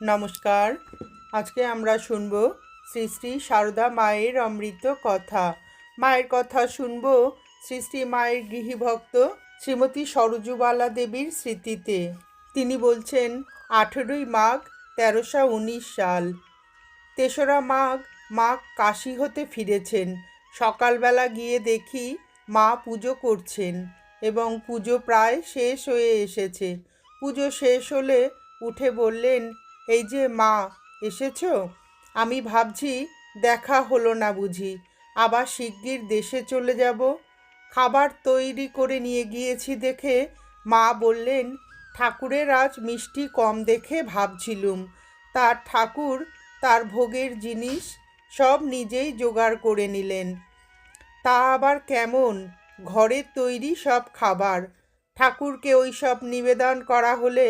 নমস্কার। আজকে আমরা শুনব শ্রী শ্রী সারদা মায়ের অমৃত কথা। মায়ের কথা শুনব শ্রী শ্রী মায়ের গৃহীভক্ত শ্রীমতী সরজুবালা দেবীর স্মৃতিতে। তিনি বলছেন, আঠেরোই মাঘ তেরোশো উনিশ সাল। তেসরা মাঘ মা কাশি হতে ফিরেছেন। সকালবেলা গিয়ে দেখি মা পুজো করছেন এবং পুজো প্রায় শেষ হয়ে এসেছে। পুজো শেষ হলে উঠে বললেন এই যে মা, এসেছ? আমি ভাবছি দেখা হলো না বুঝি। আবার শিগগির দেশে চলে যাব। খাবার তৈরি করে নিয়ে গিয়েছি দেখে মা বললেন, ঠাকুরের আজ মিষ্টি কম দেখে ভাবছিলুম। তার ঠাকুর, তার ভোগের জিনিস সব নিজেই জোগাড় করে নিলেন। তা আবার কেমন? ঘরের তৈরি সব খাবার। ঠাকুরকে ওই সব নিবেদন করা হলে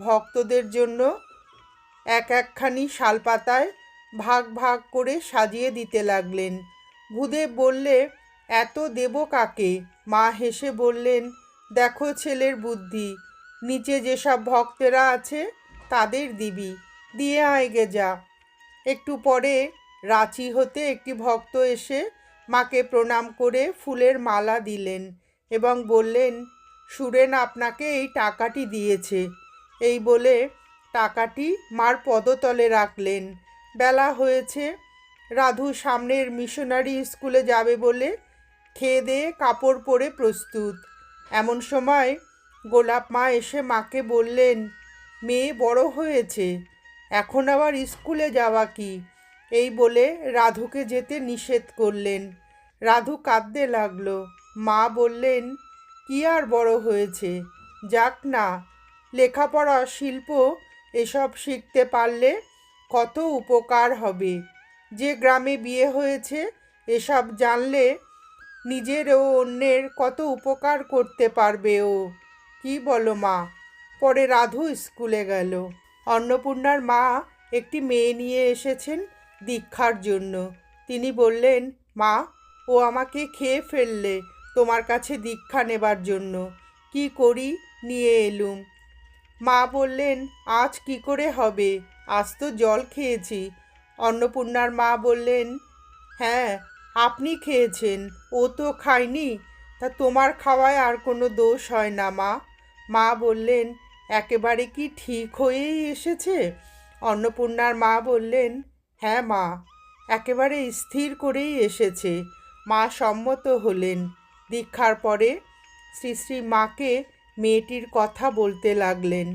ভক্তদের জন্য এক একখানি শালপাতায় ভাগ ভাগ করে সাজিয়ে দিতে লাগলেন। ভূদেব বললে, এত দেব কাকে? মা হেসে বললেন, দেখো ছেলের বুদ্ধি, নিচে যেসব ভক্তেরা আছে তাদের দিবি, দিয়ে আয়গে যা। একটু পরে রাঁচি হতে একটি ভক্ত এসে মাকে প্রণাম করে ফুলের মালা দিলেন এবং বললেন, সুরেন আপনাকে এই টাকাটি দিয়েছে। এই বলে টাকাটি মার পদতলে রাখলেন। বেলা হয়েছে, রাধু সামনের মিশনারি স্কুলে যাবে বলে খেয়ে দিয়ে কাপড় পরে প্রস্তুত। এমন সময় গোলাপ মা এসে মাকে বললেন, মেয়ে বড় হয়েছে, এখন আবার স্কুলে যাওয়া কি? এই বলে রাধুকে যেতে নিষেধ করলেন। রাধু কাঁদতে লাগল। মা বললেন, কি আর বড় হয়েছে? যাক না, লেখাপড়া শিল্প এসব শিখতে পারলে কত উপকার হবে। যে গ্রামে বিয়ে হয়েছে, এসব জানলে নিজের ও অন্যের কত উপকার করতে পারবে ও। কি বলো মা? পরে রাধু স্কুলে গেল। অন্নপূর্ণার মা একটি মেয়ে নিয়ে এসেছেন দীক্ষার জন্য। তিনি বললেন, মা, ও আমাকে খেয়ে ফেললে তোমার কাছে দীক্ষা নেবার জন্য। কি করি নিয়ে এলুম। মা বললেন, আজ কি করে হবে? আজ তো জল খেয়েছি। অন্নপূর্ণার মা বললেন হ্যাঁ আপনি খেয়েছেন, ও তো খায়নি। তা তোমার খাওয়ায় আর কোনো দোষ হয় না মা। মা বললেন, একেবারে কি ঠিক হয়েই এসেছে? অন্নপূর্ণার মা বললেন হ্যাঁ মা, একেবারে স্থির করেই এসেছে। মা সম্মত হলেন। দীক্ষার পরে শ্রী শ্রী মাকে মেয়েটির কথা বলতে লাগলেন।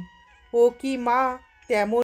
ও কি মা? তেমন